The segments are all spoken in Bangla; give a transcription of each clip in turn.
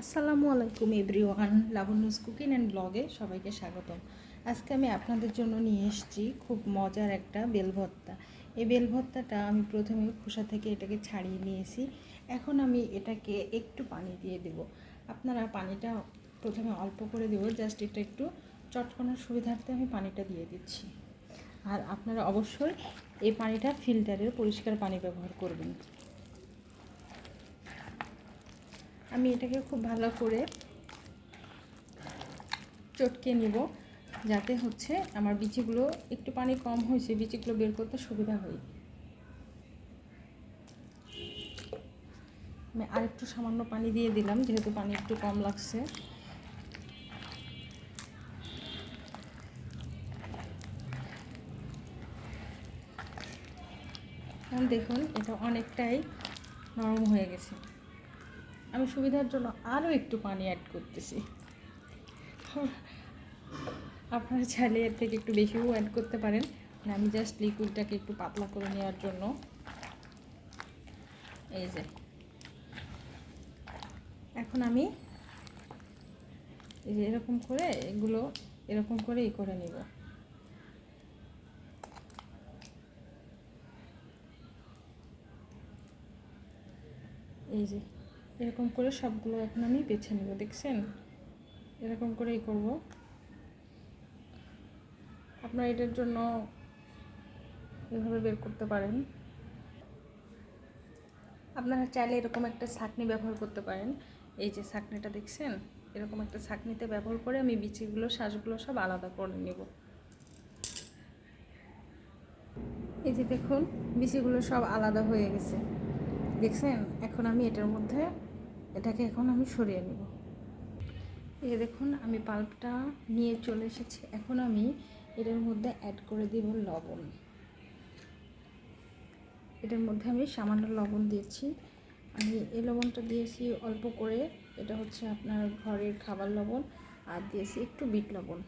আসসালামু আলাইকুম এভরিওয়ান লাবণ্যস কুকিং অ্যান্ড ব্লগে সবাইকে স্বাগতম। আজকে আমি আপনাদের জন্য নিয়ে এসেছি খুব মজার একটা বেল ভর্তা এই বেল ভর্তাটা আমি প্রথমে খোসা থেকে এটাকে ছাড়িয়ে নিয়েছি। এখন আমি এটাকে একটু পানি দিয়ে দেব। আপনারা পানিটা প্রথমে অল্প করে দেবো, জাস্ট এটা একটু চটকানোর সুবিধার্থে আমি পানিটা দিয়ে দিচ্ছি। আর আপনারা অবশ্যই এই পানিটা ফিল্টারের পরিষ্কার পানি ব্যবহার করবেন। আমি এটাকে খুব ভালো করে চটকে নিব, যাতে হচ্ছে আমার বিচিগুলো একটু পানি কম হয়েছে, বিচিগুলো বের করতে সুবিধা হয়। আমি আরেকটু সামান্য পানি দিয়ে দিলাম, যেহেতু পানি একটু কম লাগছে। দেখুন, এটা অনেকটাই নরম হয়ে গেছে। আমি সুবিধার জন্য আরও একটু পানি অ্যাড করতেছি। আপনারা চাইলে এর থেকে একটু বেশিও অ্যাড করতে পারেন। মানে আমি জাস্ট লিকুইডটাকে একটু পাতলা করে নেওয়ার জন্য। এই যে। এখন আমি এই যে এরকম করে এগুলো এরকম করে ই করে নিব। এই যে। এরকম করে সবগুলো এখন আমি বেছে নেব, দেখছেন? এরকম করেই করব। আপনারা এটার জন্য এভাবে বের করতে পারেন। আপনারা চাইলে এরকম একটা ছাকনি ব্যবহার করতে পারেন। এই যে ছাকনিটা দেখছেন? এরকম একটা ছাকনিতে ব্যবহার করে আমি বিচিগুলো শ্বাসগুলো সব আলাদা করে নেব। এই যে দেখুন, বিচিগুলো সব আলাদা হয়ে গেছে। দেখছেন? এখন আমি এটার মধ্যে এটাকে এখন আমি সরিয়ে নেব। এই দেখুন, আমি পাল্পটা নিয়ে চলে এসেছি। এখন আমি এটার মধ্যে অ্যাড করে দিব লবণ। এটার মধ্যে আমি সামান্য লবণ দিয়েছি। আমি এই লবণটা দিয়েছি অল্প করে। এটা হচ্ছে আপনার ঘরের খাবার লবণ। আর দিয়েছি একটু বিট লবণ।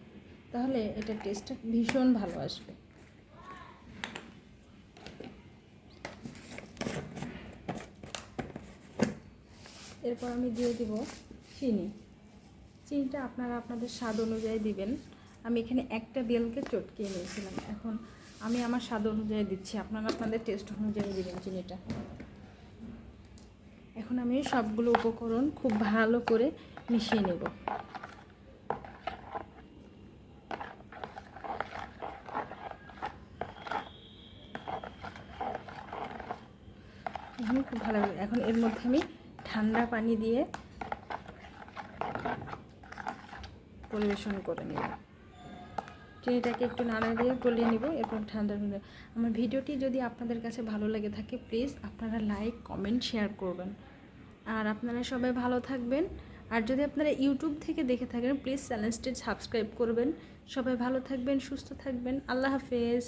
তাহলে এটা টেস্টটা ভীষণ ভালো আসবে। এরপর আমি দিয়ে দিব চিনি। চিনিটা আপনারা আপনাদের স্বাদ অনুযায়ী দিবেন। আমি এখানে একটা বেলকে চটকিয়ে নিয়েছিলাম। এখন আমি আমার স্বাদ অনুযায়ী দিচ্ছি। আপনারা আপনাদের টেস্ট অনুযায়ী দিবেন চিনিটা। এখন আমি সবগুলো উপকরণ খুব ভালো করে মিশিয়ে নেব। খুব ভালো এখন এর মধ্যে আমি ঠান্ডা পানি দিয়ে পরিবেশন করে নেব। চিনিটাকে একটু নাড়া দিয়ে গলিয়ে নিব, এরপর ঠান্ডা পানি আমার ভিডিওটি যদি আপনাদের কাছে ভালো লেগে থাকে প্লিজ আপনারা লাইক কমেন্ট শেয়ার করবেন। আর আপনারা সবাই ভালো থাকবেন। আর যদি আপনারা ইউটিউব থেকে দেখে থাকেন প্লিজ চ্যানেলটি সাবস্ক্রাইব করবেন। সবাই ভালো থাকবেন, সুস্থ থাকবেন। আল্লাহ হাফেজ।